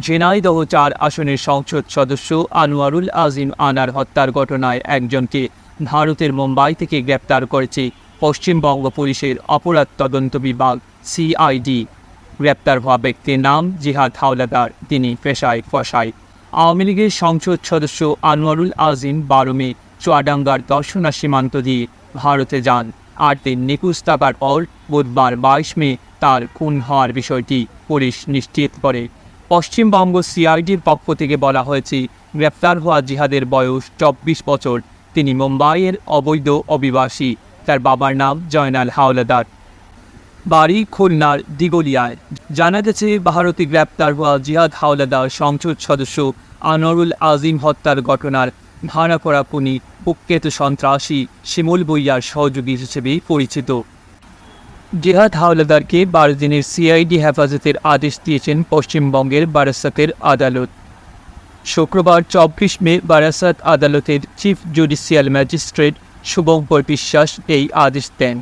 ঝিনাইদহ চার আসনের সংসদ সদস্য আনোয়ারুল আজিম আনার হত্যার ঘটনায় একজনকে ভারতের মুম্বাই থেকে গ্রেপ্তার করেছে পশ্চিমবঙ্গ পুলিশের অপরাধ তদন্ত বিভাগ সিআইডি। গ্রেপ্তার হওয়া ব্যক্তির নাম জিহাদ হাওলাদার, তিনি পেশায় ফসাই। আওয়ামী লীগের সংসদ সদস্য আনোয়ারুল আজিম বারো মে চুয়াডাঙ্গার দর্শনা সীমান্ত দিয়ে ভারতে যান। আর তিন নিখোঁজ থাকার পর বুধবার বাইশ মে তার খুন হওয়ার বিষয়টি পুলিশ নিশ্চিত করে। পশ্চিমবঙ্গ সিআইডির পক্ষ থেকে বলা হয়েছে, গ্রেপ্তার হওয়া জিহাদের বয়স চব্বিশ বছর। তিনি মুম্বাইয়ের অবৈধ অভিবাসী। তার বাবার নাম জয়নাল হাওলাদার। বাড়ি খুলনার দিগলিয়ায়। জানা গেছে, ভারতে গ্রেপ্তার হওয়া জিহাদ হাওলাদার সংসদ সদস্য আনোয়ারুল আজিম হত্যার ঘটনার ভাড়া করা পুনি কুখ্যাত সন্ত্রাসী শিমুল বইয়ার সহযোগী হিসেবে পরিচিত। জিহাদ হাওলাদারকে বারো দিনের সিআইডি হেফাজতের আদেশ দিয়েছেন পশ্চিমবঙ্গের বারাসাতের আদালত। শুক্রবার চব্বিশ মে বারাসাত আদালতের চিফ জুডিশিয়াল ম্যাজিস্ট্রেট শুভঙ্কর বিশ্বাস এই আদেশ দেন।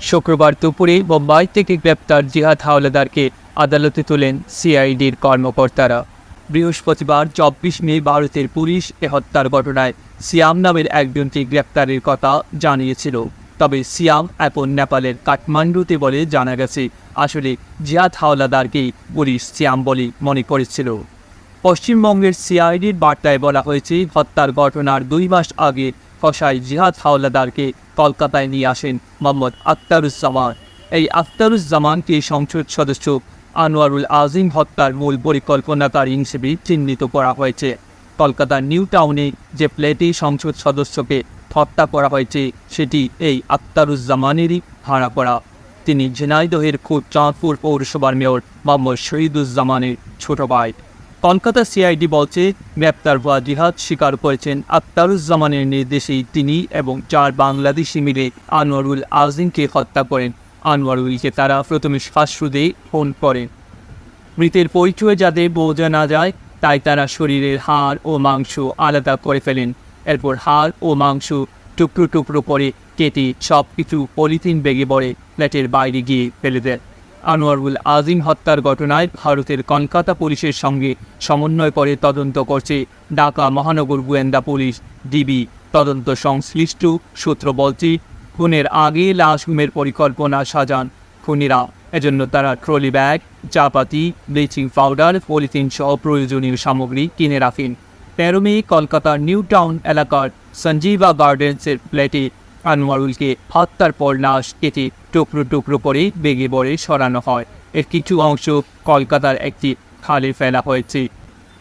শুক্রবার দুপুরে মুম্বাই থেকে গ্রেপ্তার জিহাদ হাওলাদারকে আদালতে তোলেন সিআইডির কর্মকর্তারা। বৃহস্পতিবার চব্বিশ মে ভারতের পুলিশ এ হত্যার ঘটনায় সিয়াম নামের একজনকে গ্রেপ্তারের কথা জানিয়েছিল। তবে সিয়াম এখন নেপালের কাঠমান্ডুতে বলে জানা গেছে, আসলে জিয়াদ হাওলাদারকেই পুলিশ সিয়াম বলে মনে করেছিল। পশ্চিমবঙ্গের সিআইডির বার্তায় বলা হয়েছে, হত্যার ঘটনার দুই মাস আগে কসাই জিহাদ হাওলাদারকে কলকাতায় নিয়ে আসেন মোহাম্মদ আখতারুজ্জামান। এই আখতারুজ্জামানকে সংসদ সদস্য আনোয়ারুল আজিম হত্যার মূল পরিকল্পনাকারী হিসেবে চিহ্নিত করা হয়েছে। কলকাতার নিউ টাউনে যে প্লেটে সংসদ সদস্যকে হত্যা করা হয়েছে, সেটি এই আখতারুজ্জামানেরই ভাড়া করা তিনি ঝিনাইদহের খুব চাঁদপুর পৌরসভার মেয়র মোহাম্মদ শহীদুজ্জামানের ছোট ভাই। কলকাতা সিআইডি বলছে, গ্রেপ্তার হওয়া জিহাদ স্বীকার করেছেন আক্তারুজ্জামানের নির্দেশেই তিনি এবং চার বাংলাদেশি মিলে আনোয়ারুল আজিমকে হত্যা করেন। আনোয়ারুলকে তারা প্রথমে শ্বাসরুদে ফোন করেন। মৃতের পরিচয় যাতে বোঝা না যায়, তাই তারা শরীরের হাড় ও মাংস আলাদা করে ফেলেন। এরপর হাড় ও মাংস টুকরো টুকরো করে কেটে সব কিছু পলিথিন বেগে পড়ে ফ্ল্যাটের বাইরে গিয়ে ফেলে দেয়। আনোয়ারুল আজিম হত্যার ঘটনায় ভারতের কলকাতা পুলিশের সঙ্গে সমন্বয় করে তদন্ত করছে ঢাকা মহানগর গোয়েন্দা পুলিশ ডিবি। তদন্ত সংশ্লিষ্ট সূত্র বলছে, খুনের আগে লাশ গুমের পরিকল্পনা সাজান খুনিরা। এজন্য তারা ট্রলি ব্যাগ, চাপাতি, ব্লিচিং পাউডার, পলিথিন সহ প্রয়োজনীয় সামগ্রী কিনে রাখেন। তেরো কলকাতার নিউ টাউন এলাকার সঞ্জীবা গার্ডেন্সের ফ্ল্যাটে আনোয়ারুলকে হত্যার পর লাশ কেটে টুকরো টুকরো করে বেগে বড়ে সরানো হয়। এর কিছু অংশ কলকাতার একটি খালে ফেলা হয়েছে।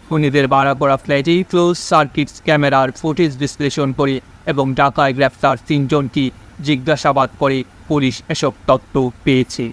খুনিদের ভাড়া করা ফ্ল্যাটে ক্লোজ সার্কিট ক্যামেরার ফুটেজ বিশ্লেষণ করে এবং ঢাকায় গ্রেফতার তিনজনকে জিজ্ঞাসাবাদ করে পুলিশ এসব তথ্য পেয়েছে।